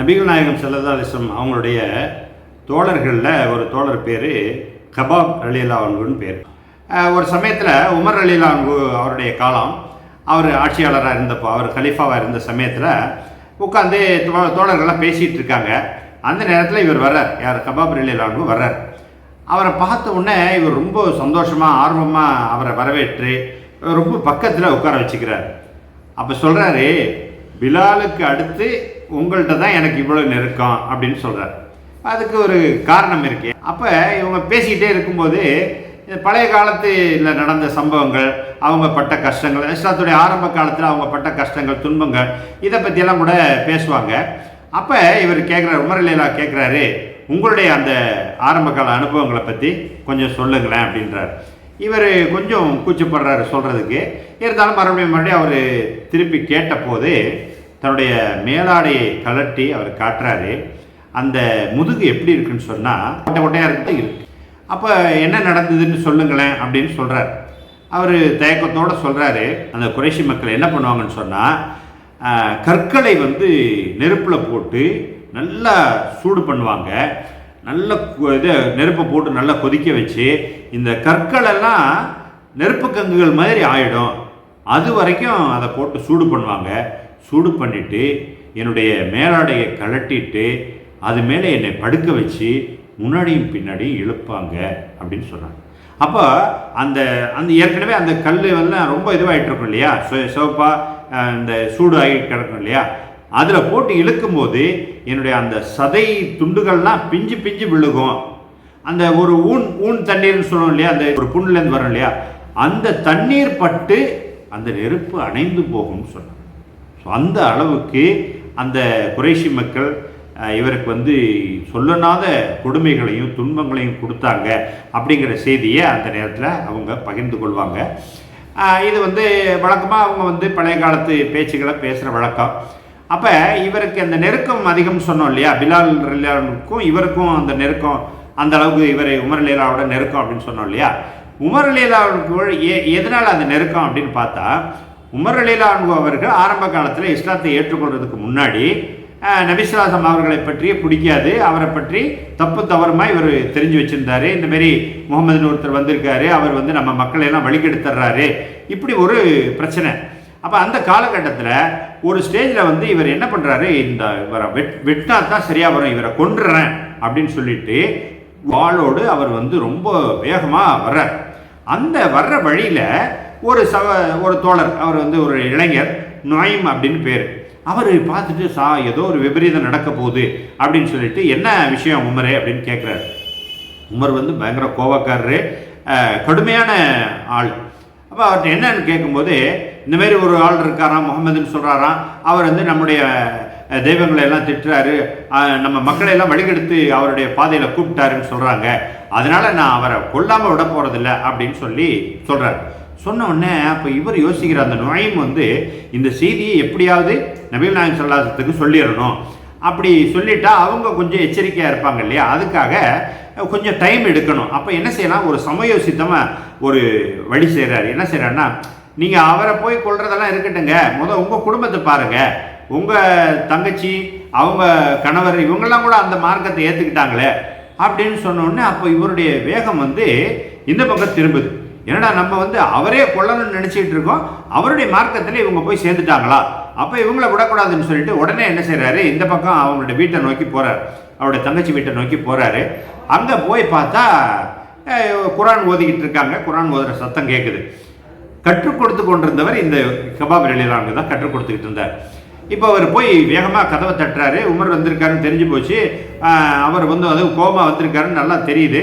நபிகள் நாயகம் சல்லா அலிஸ்லம் அவங்களுடைய தோழர்களில் ஒரு தோழர் பேர் கபாப் அலிலாவன்குன்னு பேர். ஒரு சமயத்தில் உமர் அலிலான்கு அவருடைய காலம் அவர் ஆட்சியாளராக இருந்தப்போ அவர் கலீஃபாவாக இருந்த சமயத்தில் உட்காந்து தோ- தோழர்கள்லாம் பேசிகிட்டு இருக்காங்க. அந்த நேரத்தில் இவர் வர்றார். யார்? கபாப் அலிலான்கு வர்றார். அவரை பார்த்த உடனே இவர் ரொம்ப சந்தோஷமாக ஆர்வமாக அவரை வரவேற்று ரொம்ப பக்கத்தில் உட்கார வச்சுக்கிறார். அப்போ சொல்கிறாரு பிலாலுக்கு அடுத்து உங்கள்கிட்ட தான் எனக்கு இவ்வளோ நெருக்கம் அப்படின்னு சொல்கிறார் அதுக்கு ஒரு காரணம் இருக்கு. அப்போ இவங்க பேசிக்கிட்டே இருக்கும்போது பழைய காலத்தில் நடந்த சம்பவங்கள் அவங்க பட்ட கஷ்டங்கள் இஸ்லாத்துடைய ஆரம்ப காலத்தில் அவங்க பட்ட கஷ்டங்கள் துன்பங்கள் இதை பற்றியெல்லாம் கூட பேசுவாங்க. அப்போ இவர் கேட்குறாரு உமரலீலா கேட்குறாரு உங்களுடைய அந்த ஆரம்ப கால அனுபவங்களை பற்றி கொஞ்சம் சொல்லுங்களேன் அப்படின்றார். இவர் கொஞ்சம் கூச்சப்படுறாரு சொல்கிறதுக்கு இருந்தாலும் மறுபடியும் மறுபடியும் அவர் திருப்பி கேட்டபோது தன்னுடைய மேலாடையை கலட்டி அவர் காட்டுறாரு. அந்த முதுகு எப்படி இருக்குன்னு சொன்னால் கொட்டை கொட்டையாக இருக்கிறது இருக்கு. அப்போ என்ன நடந்ததுன்னு சொல்லுங்களேன் அப்படின்னு சொல்கிறார் அவர் தயக்கத்தோடு சொல்கிறாரு அந்த குறைஷி மக்கள் என்ன பண்ணுவாங்கன்னு சொன்னால் கற்களை வந்து நெருப்பில் போட்டு நல்லா சூடு பண்ணுவாங்க. நல்ல இது நெருப்பை போட்டு நல்லா கொதிக்க வச்சு இந்த கற்களெல்லாம் நெருப்பு கங்குகள் மாதிரி ஆயிடும். அது வரைக்கும் அதை போட்டு சூடு பண்ணுவாங்க. சூடு பண்ணிவிட்டு என்னுடைய மேலாடையை கலட்டிட்டு அது மேலே என்னை படுக்க வச்சு முன்னாடியும் பின்னாடியும் இழுப்பாங்க அப்படின்னு சொன்னாங்க. அப்போ அந்த அந்த ஏற்கனவே அந்த கல் எல்லாம் ரொம்ப இதுவாகிட்டு இருக்கும் இல்லையா? சிவப்பாக இந்த சூடு ஆகி கிடக்கும் இல்லையா? அதில் போட்டு இழுக்கும் போது என்னுடைய அந்த சதை துண்டுகள்லாம் பிஞ்சு பிஞ்சு விழுகும். அந்த ஒரு ஊன் ஊன் தண்ணீர்னு சொல்லுவோம் இல்லையா? அந்த ஒரு புண்ணுலேருந்து வரும் இல்லையா? அந்த தண்ணீர் பட்டு அந்த நெருப்பு அணைந்து போகும்னு சொன்னாங்க. ஸோ அந்த அளவுக்கு அந்த குறைஷி மக்கள் இவருக்கு வந்து சொல்லனாத கொடுமைகளையும் துன்பங்களையும் கொடுத்தாங்க அப்படிங்கிற செய்தியை அந்த நேரத்தில் அவங்க பகிர்ந்து கொள்வாங்க. இது வந்து வழக்கமாக அவங்க வந்து பழைய காலத்து பேச்சுக்களை பேசுகிற வழக்கம். அப்போ இவருக்கு அந்த நெருக்கம் அதிகம் சொன்னோம் இல்லையா? பிலால் ரலியானுக்கும் இவருக்கும் அந்த நெருக்கம் அந்த அளவுக்கு இவரை உமர் லீலாவோட நெருக்கம் அப்படின்னு சொன்னோம் இல்லையா? உமர் லீலாவுக்கு எ எதனால் அந்த நெருக்கம் அப்படின்னு பார்த்தா உமர் லீலானு அவர்கள் ஆரம்ப காலத்தில் இஸ்லாத்தை ஏற்றுக்கொள்றதுக்கு முன்னாடி நபிசுலாசம் அவர்களை பற்றியே பிடிக்காது. அவரை பற்றி தப்பு தவறுமாக இவர் தெரிஞ்சு வச்சிருந்தாரு. இந்தமாரி முகமதுன்னு ஒருத்தர் வந்திருக்காரு. அவர் வந்து நம்ம மக்களை எல்லாம் இப்படி ஒரு பிரச்சனை. அப்போ அந்த காலகட்டத்தில் ஒரு ஸ்டேஜில் வந்து இவர் என்ன பண்ணுறாரு இந்த இவரை வெட் வெட்டினா தான் சரியாக வரும் இவரை கொன்றுறேன் அப்படின்னு சொல்லிட்டு வாளோடு அவர் வந்து ரொம்ப வேகமாக வர்றார். அந்த வர்ற வழியில் ஒரு சவ ஒரு தோழர் அவர் வந்து ஒரு இளைஞர் நொயம் அப்படின்னு பேர். அவர் பார்த்துட்டு சா ஏதோ ஒரு விபரீதம் நடக்க போகுது அப்படின்னு சொல்லிட்டு என்ன விஷயம் உமரே? அப்படின்னு கேட்குறாரு உமர் வந்து பயங்கர கோவக்காரரு கடுமையான ஆள். அப்போ அவர்கிட்ட என்னன்னு கேட்கும்போது இந்த மாதிரி ஒரு ஆள் இருக்காராம் முகமதுன்னு சொல்கிறாராம் அவர் வந்து நம்முடைய தெய்வங்களை எல்லாம் திட்டுறாரு. நம்ம மக்களை எல்லாம் வழிகெடுத்து அவருடைய பாதையில் கூப்பிட்டாருன்னு சொல்கிறாங்க அதனால் நான் அவரை கொல்லாமல் விட போகிறதில்ல அப்படின்னு சொல்லி சொல்கிறார் சொன்ன உடனே அப்போ இவர் யோசிக்கிற அந்த நுழையும் வந்து இந்த செய்தியை எப்படியாவது நபீல் நாயகம் சொல்லாததுக்கு சொல்லிடணும். அப்படி சொல்லிட்டா அவங்க கொஞ்சம் எச்சரிக்கையாக இருப்பாங்க இல்லையா? அதுக்காக கொஞ்சம் டைம் எடுக்கணும். அப்போ என்ன செய்யலாம்? ஒரு சமயோசித்தமாக ஒரு வழி செய்கிறாரு என்ன செய்கிறாருன்னா நீங்கள் அவரை போய் கொள்றதெல்லாம் இருக்கட்டுங்க முதல் உங்கள் குடும்பத்தை பாருங்கள் உங்கள் தங்கச்சி அவங்க கணவர் இவங்கெல்லாம் கூட அந்த மார்க்கத்தை ஏற்றுக்கிட்டாங்களே அப்படின்னு சொன்னோடனே அப்போ இவருடைய வேகம் வந்து இந்த பக்கம் திரும்புது. என்னடா நம்ம வந்து அவரே கொல்லணும்னு நினச்சிட்டு இருக்கோம். அவருடைய மார்க்கத்தில் இவங்க போய் சேர்ந்துட்டாங்களா? அப்போ இவங்கள விடக்கூடாதுன்னு சொல்லிட்டு உடனே என்ன செய்கிறாரு இந்த பக்கம் அவங்களோட வீட்டை நோக்கி போகிறார் அவருடைய தங்கச்சி வீட்டை நோக்கி போகிறாரு அங்கே போய் பார்த்தா குரான் ஓதிக்கிட்டு இருக்காங்க. குரான் ஓதுகிற சத்தம் கேட்குது கற்றுக் கொடுத்து கொண்டிருந்தவர் இந்த கபாப் வெளியிலாங்க தான் கற்றுக் கொடுத்துக்கிட்டு இருந்தார். இப்போ அவர் போய் வேகமாக கதவை தட்டுறாரு. உமர் வந்திருக்காருன்னு தெரிஞ்சு போச்சு. அவர் வந்து அது கோமா வந்திருக்காருன்னு நல்லா தெரியுது.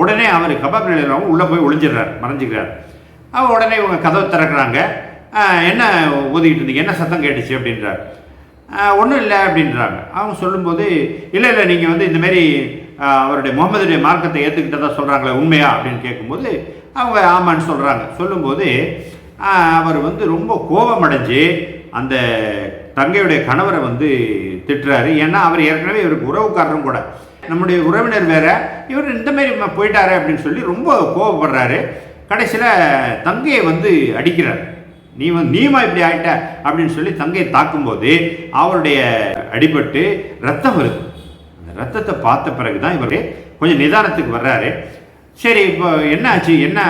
உடனே அவர் கபாப் வெளியிலாவும் உள்ளே போய் ஒளிஞ்சிடுறார் மறைஞ்சிக்கிறார். அவர் உடனே இவங்க கதவை திறக்கிறாங்க. என்ன ஓதிக்கிட்டு இருந்தீங்க? என்ன சத்தம் கேட்டுச்சு அப்படின்றார். ஒன்றும் இல்லை அப்படின்றாங்க. அவங்க சொல்லும்போது இல்லை இல்லை நீங்கள் வந்து இந்தமாரி அவருடைய முகமதுடைய மார்க்கத்தை ஏற்றுக்கிட்டதா சொல்கிறாங்களே உண்மையா அப்படின்னு கேட்கும்போது அவங்க ஆமான்னு சொல்கிறாங்க சொல்லும்போது அவர் வந்து ரொம்ப கோபமடைஞ்சு அந்த தங்கையுடைய கணவரை வந்து திட்டுறாரு. ஏன்னா அவர் ஏற்கனவே இவருக்கு உறவுக்காரரும் கூட. நம்முடைய உறவினர் வேற. இவர் இந்த மாதிரி போயிட்டாரு அப்படின்னு சொல்லி ரொம்ப கோபப்படுறாரு. கடைசியில் தங்கையை வந்து அடிக்கிறார். நீ வந்து நீமா இப்படி ஆயிட்ட? அப்படின்னு சொல்லி தங்கையை தாக்கும்போது அவருடைய அடிபட்டு ரத்தம் வருது. ரத்தத்தை பார்த்த பிறகு தான் இவர் கொஞ்சம் நிதானத்துக்கு வர்றாரு. சரி இப்போ என்ன ஆச்சு என்ன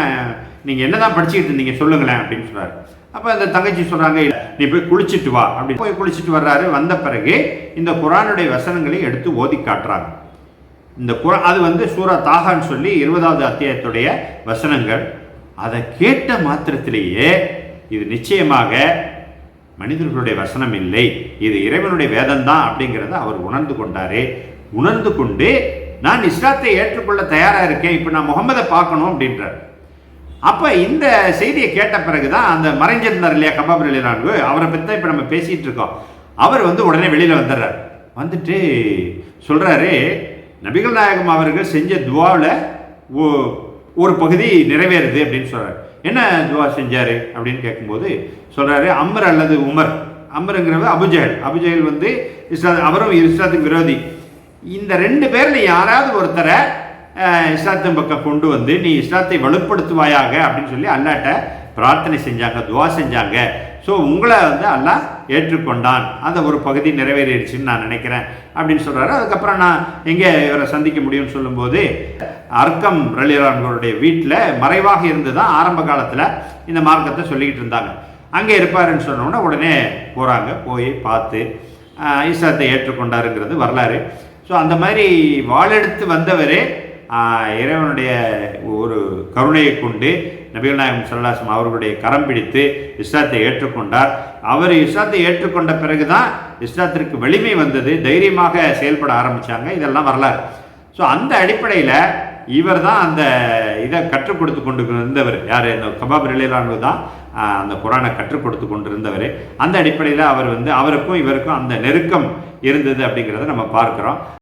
நீங்கள் என்ன தான் படிச்சுக்கிட்டு இருந்தீங்க? சொல்லுங்களேன் அப்படின்னு சொல்றாரு. அப்போ அந்த தங்கச்சி சொல்கிறாங்க நீ போய் குளிச்சுட்டு வா. அப்படி போய் குளிச்சுட்டு வர்றாரு. வந்த பிறகு இந்த குரானுடைய வசனங்களை எடுத்து ஓதி காட்டுறாங்க. இந்த குரா அது வந்து சூரா தாகான்னு சொல்லி இருபதாவது அத்தியாயத்துடைய வசனங்கள். அதை கேட்ட மாத்திரத்திலேயே இது நிச்சயமாக மனிதர்களுடைய வசனம் இல்லை. இது இறைவனுடைய வேதம் தான் அப்படிங்கிறத அவர் உணர்ந்து கொண்டாரு. உணர்ந்து கொண்டு நான் இஸ்லாத்தை ஏற்றுக்கொள்ள தயாராக இருக்கேன் இப்போ நான் முகமதை பார்க்கணும் அப்படின்றார். அப்போ இந்த செய்தியை கேட்ட பிறகு தான் அந்த மறைஞ்சிருந்தார் இல்லையா கபாப் அலிலான்கு அவரை பற்றி தான் இப்போ நம்ம பேசிகிட்டு இருக்கோம். அவர் வந்து உடனே வெளியில் வந்துடுறார். வந்துட்டு சொல்கிறாரு நபிகள் நாயகம் அவர்கள் செஞ்ச துவாவில் ஒரு பகுதி நிறைவேறுது அப்படின்னு சொல்கிறார் என்ன துவா செஞ்சார்? அப்படின்னு கேட்கும்போது சொல்கிறாரு அம்மர் அல்லது உமர். அம்மருங்கிறவர் அபுஜெயல். அபுஜஹல் வந்து இஸ்லா அவரும் இஸ்லாத்துக்கு விரோதி. இந்த ரெண்டு பேரில் யாராவது ஒருத்தரை இஸ்லாத்தின் பக்கம் கொண்டு வந்து நீ இஸ்லாத்தை வலுப்படுத்துவாயாக அப்படின்னு சொல்லி அல்லாட்ட பிரார்த்தனை செஞ்சாங்க துவா செஞ்சாங்க. ஸோ உங்களை வந்து அல்லாஹ் ஏற்றுக்கொண்டான். அந்த ஒரு பகுதி நிறைவேறிடுச்சுன்னு நான் நினைக்கிறேன் அப்படின்னு சொல்கிறாரு அதுக்கப்புறம் நான் எங்கே இவரை சந்திக்க முடியும்னு சொல்லும்போது அர்க்கம் ரலிரான்களுடைய வீட்டில் மறைவாக இருந்து தான் ஆரம்ப காலத்தில் இந்த மார்க்கத்தை சொல்லிக்கிட்டு இருந்தாங்க. அங்கே இருப்பாருன்னு சொன்னோன்னே உடனே போகிறாங்க போய் பார்த்து ஈஸ்வரத்தை இஸ்லாத்தை ஏற்றுக்கொண்டாருங்கிறது வரலாறு. ஸோ அந்த மாதிரி வாழெடுத்து வந்தவரே இறைவனுடைய ஒரு கருணையை கொண்டு நபிகள் நாயகம் சல்லாசம் அவர்களுடைய கரம் பிடித்து இஸ்லாத்தை ஏற்றுக்கொண்டார். அவர் இஸ்லாத்தை ஏற்றுக்கொண்ட பிறகு தான் இஸ்லாத்திற்கு வலிமை வந்தது. தைரியமாக செயல்பட ஆரம்பித்தாங்க இதெல்லாம் வரலாறு. ஸோ அந்த அடிப்படையில் இவர் தான் அந்த இதை கற்றுக் கொடுத்து கொண்டு இருந்தவர் யார்? இந்த கபாப் ரிலேலானு தான் அந்த குரானை கற்றுக் கொடுத்து கொண்டு இருந்தவர் அந்த அடிப்படையில் அவர் வந்து அவருக்கும் இவருக்கும் அந்த நெருக்கம் இருந்தது அப்படிங்கிறத நம்ம பார்க்குறோம்.